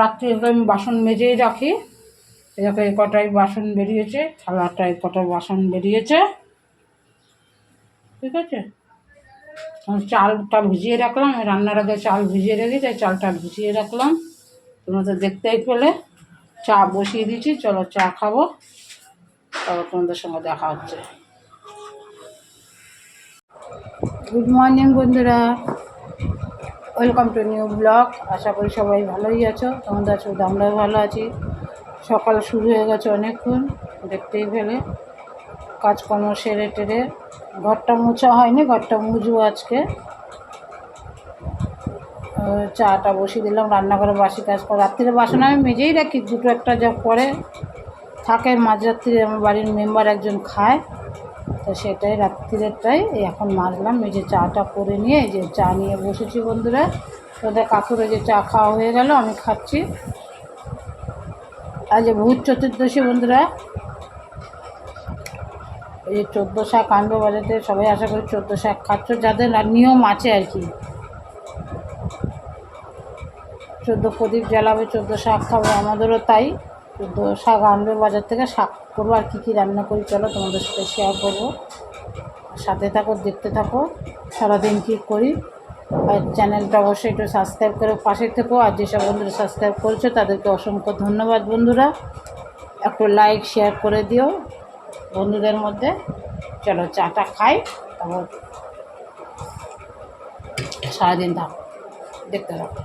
রাত্রে আমি বাসন মেজেই রাখি। এরকম এই কটাই বাসন বেরিয়েছে, থালাটায় কটা বাসন বেরিয়েছে। ঠিক আছে? চালটা ভিজিয়ে রাখলাম রান্নার আগে চাল ভিজিয়ে রেখে তাই চালটা ভিজিয়ে রাখলাম। তোমরা তো দেখতেই পেলে, চা বসিয়ে দিয়েছি, চলো চা খাব। তারপর তোমাদের সঙ্গে দেখা হচ্ছে। গুড মর্নিং বন্ধুরা। Welcome to new blog. আশা করি সবাই ভালোই আছো। তোমাদের আছো, আমরাও ভালো আছি। সকাল শুরু হয়ে গেছে অনেকক্ষণ, দেখতেই ফেলে কাজকর্ম সেরে টেরে, ঘরটা মোছা হয়নি, ঘরটা মুছবো আজকে। চাটা বসিয়ে দিলাম, রান্নাঘরে বাসি কাজ করে। রাত্রিরে বাসন আমি মেজেই রাখি, দুটো একটা যা পরে থাকে, মাঝরাত্রিরে আমার বাড়ির মেম্বার একজন খায়। তো সেটাই রাত্রিরেরটাই। এখন মারলাম, এই যে চাটা করে নিয়ে, এই যে চা নিয়ে বসেছি বন্ধুরা। তোদের কাকুর যে চা খাওয়া হয়ে গেল, আমি খাচ্ছি। আজ যে ভূত চতুর্দশী বন্ধুরা, এই যে চোদ্দ শাক আনবে বাজাতে সবাই আশা করি চোদ্দ শাক খাচ্ছ। যাদের আর নিয়ম আছে আর কি। চোদ্দ প্রদীপ জ্বালাবে, চোদ্দ শাক খাবে, আমাদেরও তাই। চোদ্দ শাক আনবে বাজার থেকে, শাক করব আর কী কী রান্না করি চলো তোমাদের সাথে শেয়ার করব। সাথে থাকো, দেখতে থাকো, সারাদিন কী করি। আর চ্যানেলটা অবশ্যই একটু সাবস্ক্রাইব করে পাশে থেকো, আর যেসব বন্ধুরা সাবস্ক্রাইব করেছ, তাদেরকে অসংখ্য ধন্যবাদ বন্ধুরা। একটু লাইক শেয়ার করে দিও বন্ধুদের মধ্যে। চলো চাটা খাই, তারপর সারাদিন থাকো, দেখতে থাকো।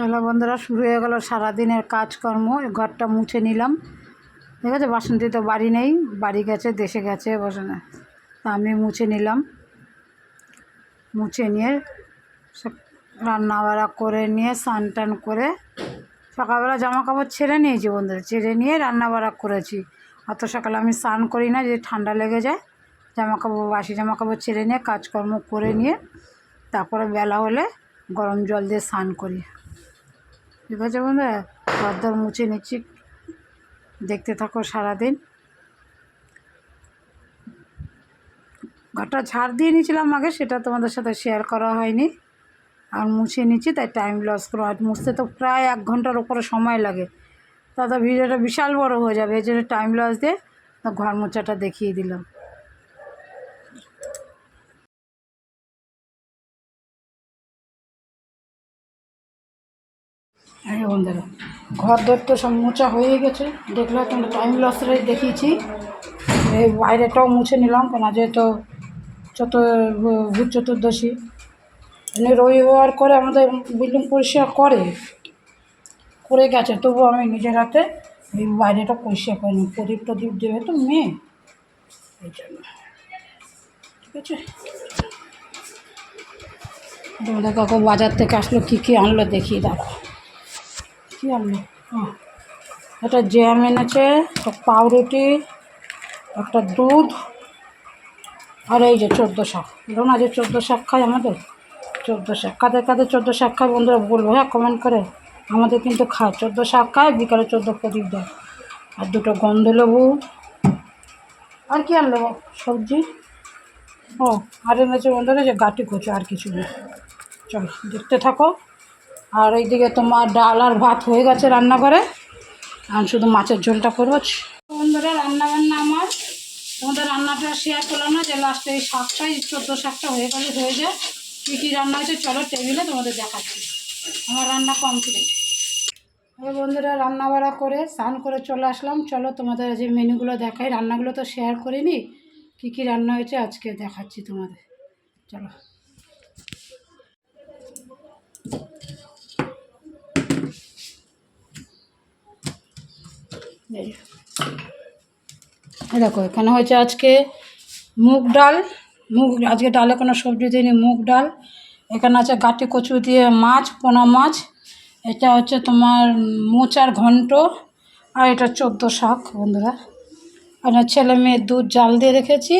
চলো বন্ধুরা, শুরু হয়ে গেল সারাদিনের কাজকর্ম। ঘরটা মুছে নিলাম। ঠিক আছে, বাসন্তী তো বাড়ি নেই, বাড়ি গেছে, দেশে গেছে, বসে তা আমি মুছে নিলাম। মুছে নিয়ে সব রান্না বাড়া করে নিয়ে, স্নান টান করে সকালবেলা জামা কাপড় ছেড়ে নিয়েছি বন্ধুরা। ছেড়ে নিয়ে রান্না বাড়া করেছি। অত সকালে আমি স্নান করি না, যে ঠান্ডা লেগে যায়। জামা কাপড় বাসি জামা কাপড় ছেড়ে নিয়ে, কাজকর্ম করে নিয়ে তারপরে বেলা হলে গরম জল দিয়ে স্নান করি। ঠিক আছে বন্ধুরা ঘরদর মুছে নিচ্ছি। দেখতে থাকো সারাদিন। ঘরটা ঝাড় দিয়ে নিয়েছিলাম আগে, সেটা তোমাদের সাথে শেয়ার করা হয়নি। আর মুছে নিচ্ছি, তাই টাইম লস করো। আর মুছতে তো প্রায় এক ঘণ্টার উপরে সময় লাগে। তাতে ভিডিওটা বিশাল বড় হয়ে যাবে, এই জন্য টাইম লস দিয়ে ঘর মোছাটা দেখিয়ে দিলাম হ্যাঁ বন্ধুরা। ঘর দর তো সব মোছা হয়ে গেছে। দেখলে তোমরা টাইম লসরে দেখিয়েছি। এই বাইরেটাও মুছে নিলাম, কেন যেহেতু চত ভূত চতুর্দশী। এমনি রবিবার করে আমাদের বিল্ডিং পরিষ্কার করে। করে গেছে তবু আমি নিজের হাতে এই বাইরেটা পরিষ্কার করিনি। প্রদীপ টদীপ দেবে তো মেয়ে। এই জন্য। ঠিক আছে? তোমাদের কাকু বাজার থেকে আসলো, কী কী আনলো দেখি দাঁড়া কী আনলো একটা জ্যাম এনেছে পাউরুটি, একটা দুধ, আর এই যে চোদ্দ শাক। বলো না যে চোদ্দ শাক খায় আমাদের? চোদ্দ শাক। কাদের কাদের চোদ্দ শাক খায় বন্ধুরা বলব হ্যাঁ কমেন্ট করে। আমাদের কিন্তু খায়। চোদ্দ শাক খায়, বিকালে চোদ্দ প্রদীপ দেয়। আর দুটো গন্ধ লেবু আর কি আনলো? সবজি? ও, আর এনেছে বন্ধুরা যে গাটি কচু, আর কিছু নেই। চলো, দেখতে থাকো। আর এইদিকে তোমার ডাল আর ভাত হয়ে গেছে রান্না করে আমি শুধু মাছের ঝোলটা করব। বন্ধুরা রান্না বান্না আমার। তোমাদের রান্নাটা শেয়ার করলাম না, যে লাস্টে এই শাকটাই চোদ্দ শাকটা হয়ে গেলে হয়ে যায়। কী কী রান্না হয়েছে চলো টেবিলে তোমাদের দেখাচ্ছি। আমার রান্না কমপ্লিট এই বন্ধুরা রান্না বাড়া করে স্নান করে চলে আসলাম। চলো তোমাদের যে মেনুগুলো দেখাই, রান্নাগুলো তো শেয়ার করিনি। কী কী রান্না হয়েছে আজকে দেখাচ্ছি তোমাদের। চলো এই যে। এই দেখো, এখানে হয়েছে আজকে মুগ ডাল। মুগ, আজকে ডালে কোনো সবজি দিইনি, মুগ ডাল। এখানে আছে গাটি কচু দিয়ে মাছ, পোনা মাছ। এটা হচ্ছে তোমার মোচার ঘন্ট আর এটা চোদ্দ শাক, বন্ধুরা। আর ছেলে মেয়ে দুধ জাল দিয়ে রেখেছি।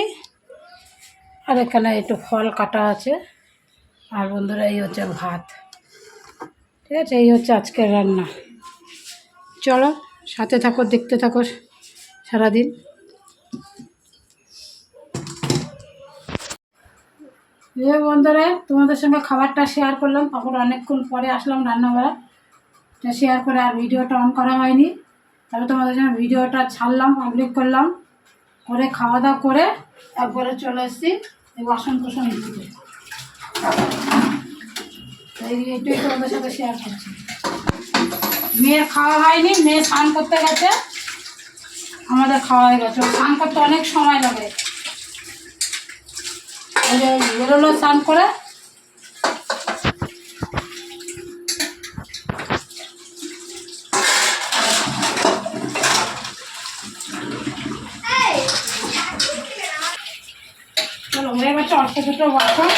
আর এখানে একটু ফল কাটা আছে। আর বন্ধুরা, এই হচ্ছে ভাত। ঠিক আছে, এই হচ্ছে আজকের রান্না। চলো। সাথে থাকো, দেখতে থাকো সারাদিন। এ বন্ধুরা, তোমাদের সঙ্গে খাবারটা শেয়ার করলাম, তারপর অনেকক্ষণ পরে আসলাম রান্নাঘরে। এটা শেয়ার করে আর ভিডিওটা অন করা হয়নি। তাহলে তোমাদের জন্য ভিডিওটা ছাড়লাম পাবলিক করলাম। করে খাওয়া দাওয়া করে একবারে চলে এসেছি এই বাসন কোসন দিতে এই এইটাই তোমাদের সাথে শেয়ার করছি। মেয়ের খাওয়া হয়নি, মেয়ে স্নান করতে গেছে। আমাদের খাওয়া হয়ে গেছে। স্নান করতে অনেক সময় লাগে। ওই বেরোলো স্নান করে। চলো হয়ে গেছে অল্প দুটো বাসন।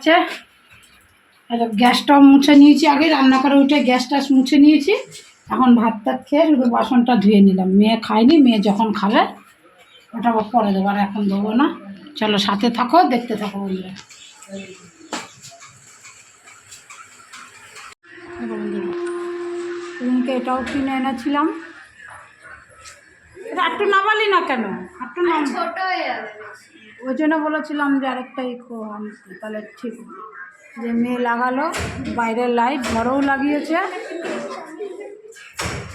গেছে আর গ্যাসটাও মুছে নিয়েছি আগে, রান্না করে উঠে গ্যাস টাস মুছে নিয়েছি। এখন ভাত টাত খেয়ে শুধু বাসনটা ধুয়ে নিলাম। মেয়ে খায়নি, মেয়ে যখন খাবে, ওটা পরে দেবো, আর এখন দেবো না। চলো, সাথে থাকো, দেখতে থাকো বন্ধুরা। এটাও কিনে এনেছিলাম। একটু নামালি না কেন? একটু নাম ছোট হয়ে যাবে ওই জন্য বলেছিলাম যে আরেকটা ইকো তাহলে ঠিক যে মেয়ে লাগালো বাইরের লাইট ঘরেও লাগিয়েছে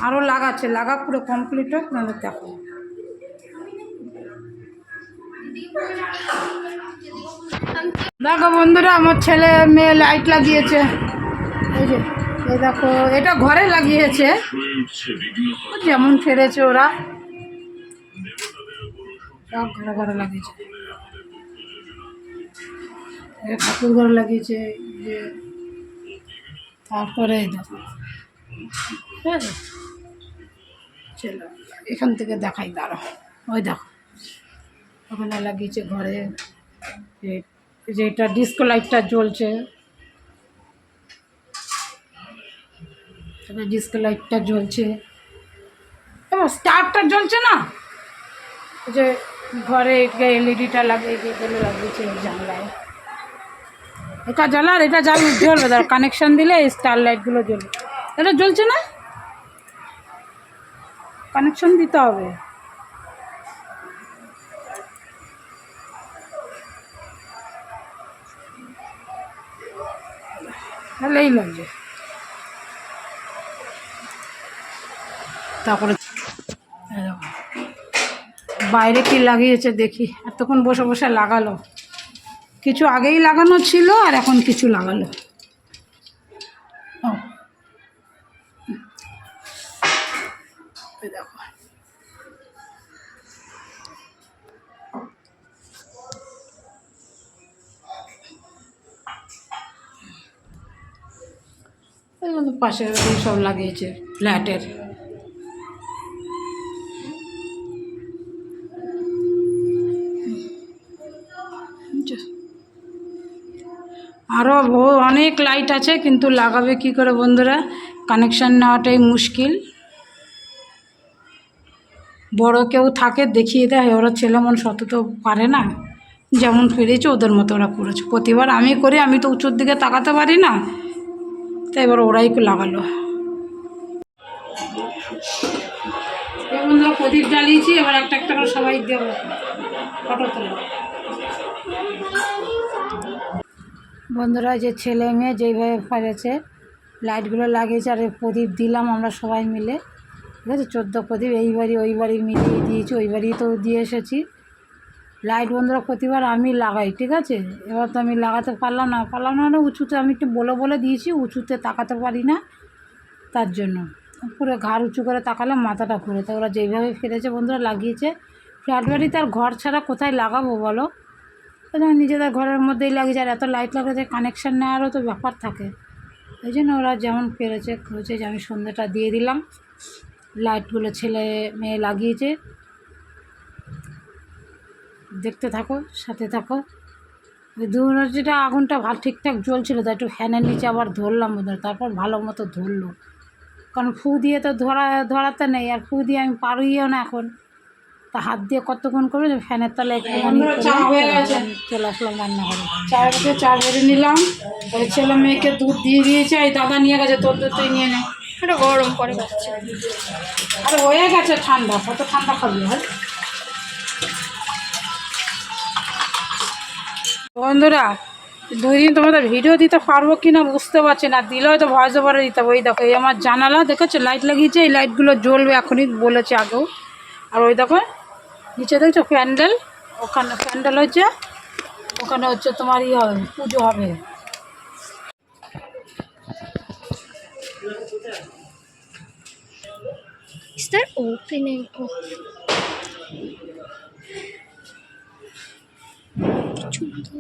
আরও লাগাচ্ছে। লাগা পুরো কমপ্লিট হোক নাহলে দেখো। দেখো বন্ধুরা আমার ছেলে মেয়ে লাইট লাগিয়েছে। এই যে এই দেখো এটা ঘরে লাগিয়েছে। যেমন ফেরেছে ওরা। সব লাগিয়েছে। ঠাকুর ঘরে লাগিয়েছে যে তারপরে দেখো। আছে চলো, এখান থেকে দেখাই দাঁড়ো ওই দেখো। ওখানে লাগিয়েছে ঘরে যে- যে এটা ডিস্কো লাইটটা জ্বলছে। ডিস্কো লাইটটা জ্বলছে। এবার স্টারটা জ্বলছে না? যে ঘরে এলইডিটা লাগিয়ে যেগুলো লাগিয়েছে জানলায়। এটা জ্বালার, এটা জ্বাল, জ্বলবে। ধর কানেকশন দিলে স্টার লাইটগুলো জ্বলবে। এটা জ্বলছে না? কানেকশন দিতে হবে। ভালোই লাগছে তারপরে। বাইরে কি লাগিয়েছে দেখি। এতক্ষণ বসে বসে লাগালো। কিছু আগেই লাগানো ছিল আর এখন কিছু লাগালো। দেখো। পাশের সব লাগিয়েছে, ফ্ল্যাটের। আরও অনেক লাইট আছে, কিন্তু লাগাবে কি করে বন্ধুরা? কানেকশান নেওয়াটাই মুশকিল। বড় কেউ থাকে, দেখিয়ে দেয়, ওরা ছেলে মন শত তো পারে না। যেমন ফিরেছে, ওদের মতো ওরা করেছে। প্রতিবার আমি করি, আমি তো উঁচুর দিকে তাকাতে পারি না। তাই এবার ওরাই লাগালো। প্রদীপ জ্বালিয়েছি, এবার একটা একটা করে সবাই দেবো। ফটো তুলো বন্ধুরা যে ছেলে মেয়ে যেইভাবে ফেলেছে লাইটগুলো লাগিয়েছে, আর প্রদীপ দিলাম আমরা সবাই মিলে। ঠিক আছে, চোদ্দ প্রদীপ, এই বাড়ি, ওই বাড়ি মিলিয়ে দিয়েছি, ওই বাড়িতেও দিয়ে এসেছি। লাইট বন্ধুরা প্রতিবার আমি লাগাই, ঠিক আছে? এবার তো আমি লাগাতে পারলাম না পারলাম না মানে উঁচুতে আমি একটু বলে বলে দিয়েছি, উঁচুতে তাকাতে পারি না তার জন্য। পুরো ঘাড় উঁচু করে তাকালে মাথাটা ঘুরে। তো ওরা যেইভাবে ফেলেছে বন্ধুরা, লাগিয়েছে। ফ্ল্যাট বাড়িতে আর ঘর ছাড়া কোথায় লাগাবো বলো? ওদের নিজেদের ঘরের মধ্যেই লাগিয়েছে আর এত লাইট লাগাতে কানেকশান নেওয়ারও তো ব্যাপার থাকে। ওই জন্য ওরা যেমন পেরেছে হয়েছে যে আমি সন্ধ্যাটা দিয়ে দিলাম। লাইটগুলো ছেলে মেয়ে লাগিয়েছে। দেখতে থাকো, সাথে থাকো। ওই যেটা আগুনটা ভালো ঠিকঠাক জ্বলছিল তো একটু ফ্যানের নিচে আবার ধরলাম ওদের, তারপর ভালো মতো ধরলো। কারণ ফু দিয়ে তো ধরা ধরাতে নেই, আর ফু দিয়ে আমি পারইও না এখন। তা হাত দিয়ে কতক্ষণ করবে? ফ্যানের তলে একটু চা হয়ে গেছে। চলে আসলাম রান্না করে। চায়ের কাছে চা বেড়ে নিলাম। ওই ছেলে মেয়েকে দুধ দিয়ে দিয়েছে এই দাদা নিয়ে গেছে তোর দুধ তুই নিয়ে নে। এটা গরম করে পাচ্ছে আরে হয়ে গেছে ঠান্ডা কত ঠান্ডা খাবি হয় বন্ধুরা দুই দিন তোমাদের ভিডিও দিতে পারব কি না বুঝতে পারছি না দিলে হয়তো ভয়েস ওভারে দিতে হবে। ওই দেখো এই আমার জানালা দেখেছ? লাইট লাগিয়েছে এই লাইটগুলো জ্বলবে এখনই বলেছে আগেও। আর ওই দেখো নিচে দেখছ প্যান্ডেল ওখানে প্যান্ডেল হচ্ছে, ওখানে হচ্ছে তোমার ই হবে, পুজো হবে Is that opening? কিছু